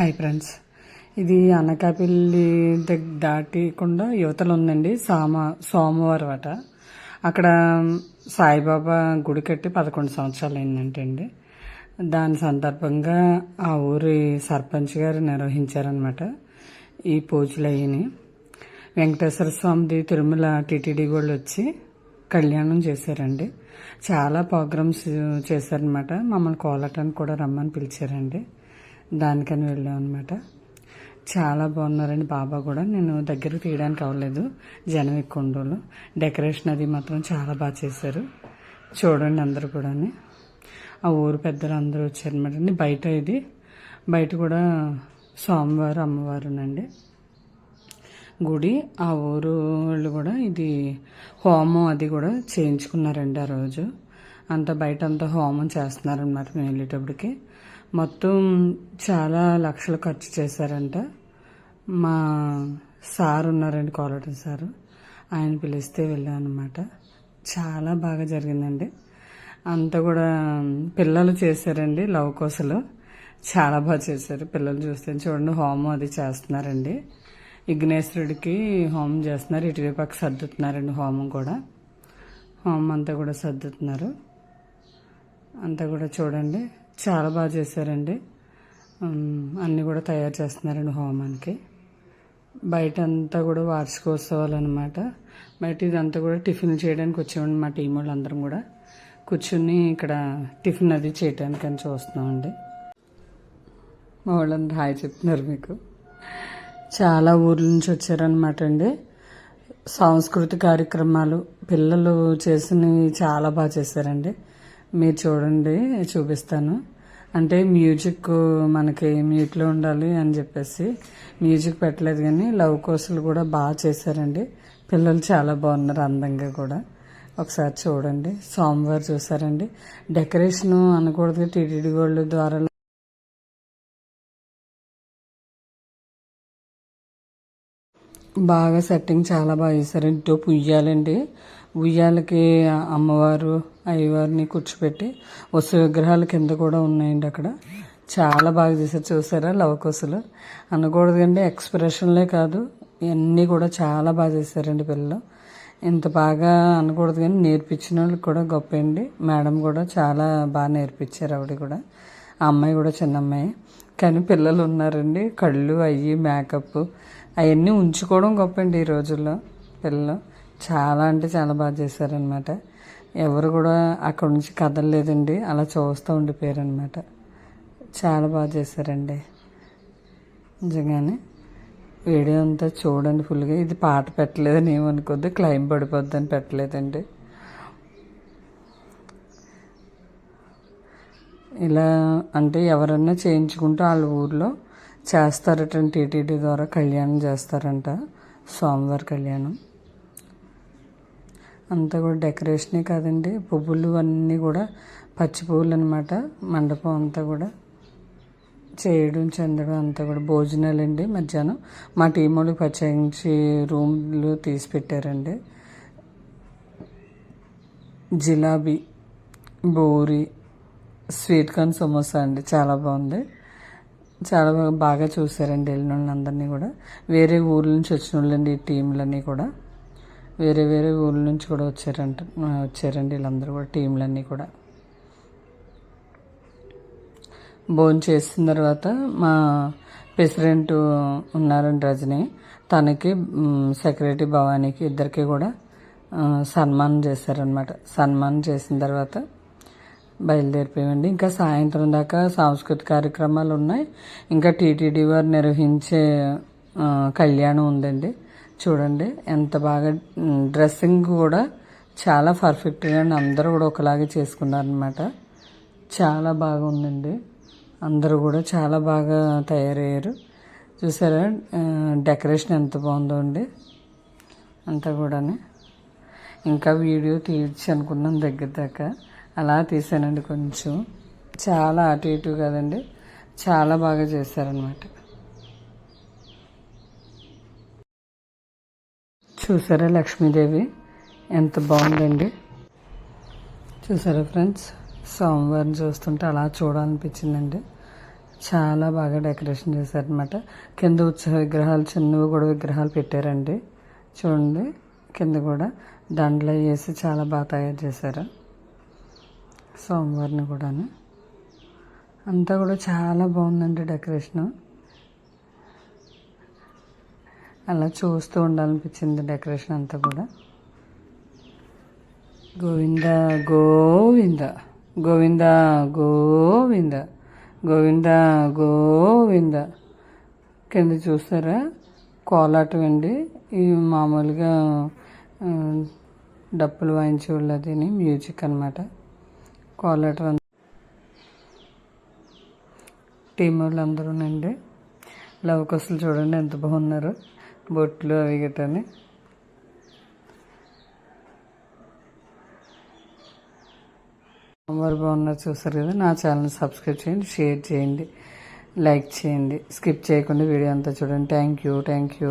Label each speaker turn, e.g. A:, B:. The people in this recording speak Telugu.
A: హాయ్ ఫ్రెండ్స్ ఇది అనకాపల్లి దగ్గర దాటికుండా యువతలు ఉందండి. సామ సోమవారం అట. అక్కడ సాయిబాబా గుడి కట్టి పదకొండు సంవత్సరాలు అయిందంటే అండి దాని సందర్భంగా ఆ ఊరి సర్పంచ్ గారు నిర్వహించారనమాట ఈ పూజలు అయ్యని వెంకటేశ్వర స్వామిది తిరుమల టీటీడీ వాళ్ళు వచ్చి కళ్యాణం చేశారండి. చాలా ప్రోగ్రామ్స్ చేశారనమాట మమ్మల్ని కోలటానికి కూడా రమ్మని పిలిచారండి. దానికని వెళ్ళాం అనమాట చాలా బాగున్నారండి బాబా కూడా. నేను దగ్గర తీయడానికి అవ్వలేదు. జనం ఎక్కువ ఉండోళ్ళు డెకరేషన్ అది మాత్రం చాలా బాగా చేశారు. చూడండి అందరూ కూడా ఆ ఊరు పెద్దలు అందరూ వచ్చారనమాట అండి బయట ఇది. బయట కూడా స్వామివారు అమ్మవారునండి. గుడి ఆ ఊరు వాళ్ళు కూడా ఇది హోమం అది కూడా చేయించుకున్నారండి ఆ రోజు. అంతా బయట అంతా హోమం చేస్తున్నారనమాట మేము వెళ్ళేటప్పటికి. మొత్తం చాలా లక్షలు ఖర్చు చేశారంట. మా సార్ ఉన్నారండి కోలటం సారు. ఆయన పిలిస్తే వెళ్ళాం అనమాట చాలా బాగా జరిగిందండి. అంతా కూడా పిల్లలు చేశారండి లవ్ కోసలు. చాలా బాగా చేశారు. పిల్లలు చూస్తే చూడండి హోమం అది చేస్తున్నారండి. విఘ్నేశ్వరుడికి హోమం చేస్తున్నారు. ఇటువైపు సర్దుతున్నారండి హోమం కూడా. హోమం అంతా కూడా సర్దుతున్నారు. అంతా కూడా చూడండి. చాలా బాగా చేశారండి. అన్నీ కూడా తయారు చేస్తున్నారండి హోమానికి. బయట అంతా కూడా వార్షికోత్సవాలు అనమాట బయట ఇదంతా కూడా టిఫిన్ చేయడానికి వచ్చామండి మా టీం వాళ్ళు అందరం కూడా. కూర్చుని ఇక్కడ టిఫిన్ అది చేయడానికి అని చూస్తున్నామండి. మా వాళ్ళందరూ హాయ్ చెప్తున్నారు మీకు. చాలా ఊర్ల నుంచి వచ్చారనమాట అండి. సాంస్కృతిక కార్యక్రమాలు పిల్లలు చేసినవి చాలా బాగా చేశారండి. మీరు చూడండి చూపిస్తాను. అంటే మ్యూజిక్ మనకి మ్యూట్లో ఉండాలి అని చెప్పేసి మ్యూజిక్ పెట్టలేదు కానీ లవ్ కోర్సులు కూడా బాగా చేశారండి. పిల్లలు చాలా బాగున్నారు అందంగా కూడా. ఒకసారి చూడండి. సోమవారం చూసారండి. డెకరేషన్ అనకూడదు టీటీడీ గోల్డ్ ద్వారా బాగా సెట్టింగ్ చాలా బాగా చేశారు. ఇంటో ఉయ్యాలండి. ఉయ్యాలకి అమ్మవారు అయ్యవారిని కూర్చోపెట్టి వస్తు విగ్రహాలు కింద కూడా ఉన్నాయండి అక్కడ. చాలా బాగా చేశారు. చూసారా లవకోసలు? అనకూడదు కండి ఎక్స్ప్రెషన్లే కాదు. ఇవన్నీ కూడా చాలా బాగా చేశారండి పిల్లలు. ఇంత బాగా అనకూడదు కానీ నేర్పించిన వాళ్ళకి కూడా గొప్ప అండి. మేడం కూడా చాలా బాగా నేర్పించారు ఆవిడ కూడా. ఆ అమ్మాయి కూడా చిన్న అమ్మాయి. కానీ పిల్లలు ఉన్నారండి. కళ్ళు అయ్యి మేకప్ అవన్నీ ఉంచుకోవడం గొప్ప అండి ఈ రోజుల్లో పిల్లలు. చాలా అంటే చాలా బాగా చేశారనమాట ఎవరు కూడా అక్కడ నుంచి కదలలేదండి. అలా చూస్తూ ఉండిపోయారనమాట చాలా బాగా చేశారండి. నిజంగానే వీడియో అంతా చూడండి ఫుల్గా. ఇది పాట పెట్టలేదని ఏమనుకోద్దు క్లైమ్ పడిపోద్దని పెట్టలేదండి. ఇలా అంటే ఎవరన్నా చేయించుకుంటే వాళ్ళ ఊర్లో చేస్తారట టీటీడీ ద్వారా కళ్యాణం చేస్తారంట స్వామివారి కళ్యాణం. అంతా కూడా డెకరేషనే కాదండి పువ్వులు అన్నీ కూడా పచ్చి పువ్వులు అనమాట మండపం అంతా కూడా చేయడం చెందడం అంతా కూడా భోజనాలు అండి మధ్యాహ్నం. మా టీం వాళ్ళకి ప్రత్యేకించి రూమ్లు తీసి పెట్టారండి. జిలాబీ బూరి స్వీట్ కార్న్ సమోసా అండి చాలా బాగుంది. చాలా బాగా- చూసారండి వెళ్ళిన వాళ్ళందరినీ కూడా. వేరే ఊర్ల నుంచి వచ్చిన వాళ్ళండి ఈ టీంలన్నీ కూడా. వేరే వేరే ఊర్ల నుంచి కూడా వచ్చారంట వచ్చారండి వీళ్ళందరూ కూడా టీంలన్నీ కూడా. భోజనం చేసిన తర్వాత మా ప్రెసిడెంట్ ఉన్నారండి రజని. తనకి సెక్రటరీ భవానీకి ఇద్దరికి కూడా సన్మానం చేశారనమాట సన్మానం చేసిన తర్వాత బయలుదేరిపోయామండి. ఇంకా సాయంత్రం దాకా సాంస్కృతిక కార్యక్రమాలు ఉన్నాయి. ఇంకా టీటీడీ వారు నిర్వహించే కళ్యాణం ఉందండి. చూడండి ఎంత బాగా డ్రెస్సింగ్ కూడా చాలా పర్ఫెక్ట్గా అందరూ కూడా ఒకలాగే చేసుకున్నారనమాట చాలా బాగుందండి అందరూ కూడా చాలా బాగా తయారయ్యారు. చూసారా డెకరేషన్ ఎంత బాగుందో అండి. అంతా కూడానే. ఇంకా వీడియో తీయచ్చు అనుకున్నాను దగ్గర దాకా. అలా తీసానండి కొంచెం. చాలా అటు ఇటు కదండి. చాలా బాగా చేశారనమాట చూసారా లక్ష్మీదేవి? ఎంత బాగుందండి. చూసారా ఫ్రెండ్స్? సోమవారం చూస్తుంటే అలా చూడాలనిపించిందండి. చాలా బాగా డెకరేషన్ చేశారనమాట కింద ఉత్సవ విగ్రహాలు చిన్నవి కూడా విగ్రహాలు పెట్టారండి. చూడండి కింద కూడా దండలు వేసి చాలా బాగా తయారు చేశారు. సోమవారిని కూడాను. అంతా కూడా చాలా బాగుందండి డెకరేషను. అలా చూస్తూ ఉండాలనిపించింది డెకరేషన్ అంతా కూడా. గోవింద గోవింద గోవింద గోవింద గోవింద గోవింద. కింద చూసారా? కోలాటం అండి. ఇవి మామూలుగా డప్పులు వాయించేవాళ్ళు అదిని మ్యూజిక్ అనమాట కోలాటం టీమ్ టీం వాళ్ళు అందరూనండి లవ్ చూడండి ఎంత బాగున్నారు. బొట్లు అవి గట్టని. అమ్మవారు బాగున్నారు చూస్తారు కదా. నా ఛానల్ సబ్స్క్రైబ్ చేయండి షేర్ చేయండి లైక్ చేయండి. స్కిప్ చేయకుండా వీడియో అంతా చూడండి. Thank you thank you.